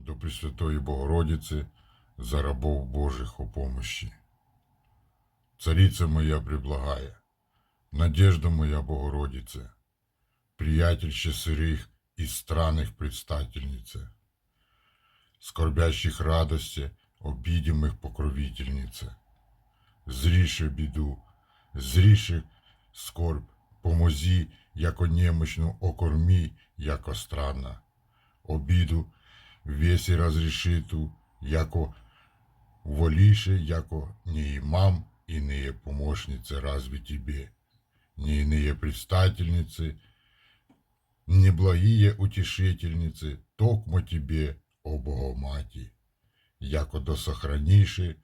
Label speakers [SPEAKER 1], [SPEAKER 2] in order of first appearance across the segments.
[SPEAKER 1] до Пресвятої Богородицы, за рабов Божих о помощи. Царица моя преблагая, надежда моя Богородице, приятельще сырых и странных предстательнице, скорбящих радости, обидимых покровительнице, зріше біду, зріше скорбь, помозі, яко немощну окормі, яко странна, обіду весі разрешиту, яко воліше, яко не имам, иные помощницы разве тебе, не иные предстательницы, неблагие утешительницы, токмо тебе, о Богоматі, яко досохраніши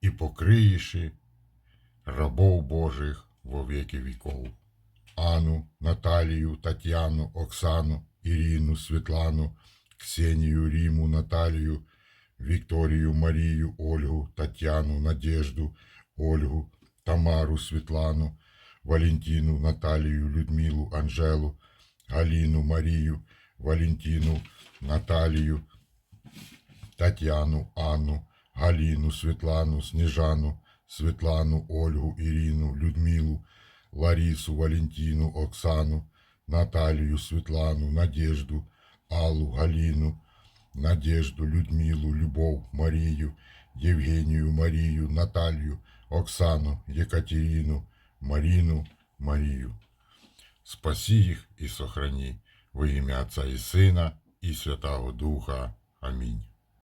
[SPEAKER 1] і покриєши рабов Божих во веки віков. Ану, Наталію, Тетяну, Оксану, Ірину, Світлану, Ксенію, Ріму, Наталію, Вікторію, Марію, Ольгу, Тетяну, Надежду, Ольгу, Тамару, Світлану, Валентину, Наталію, Людмилу, Анжелу, Галіну, Марію, Валентину, Наталію, Тетяну, Анну, Галіну, Світлану, Сніжану, Світлану, Ольгу, Ірину, Людмилу, Ларису, Валентину, Оксану, Наталію, Світлану, Надежду, Аллу, Галіну, Надежду, Людмилу, Любов, Марію, Євгенію, Марію, Наталію, Оксану, Єкатерину, Марину, Марію. Спаси їх і сохрани во ім'я Отця і Сина, і Святого Духа. Амінь.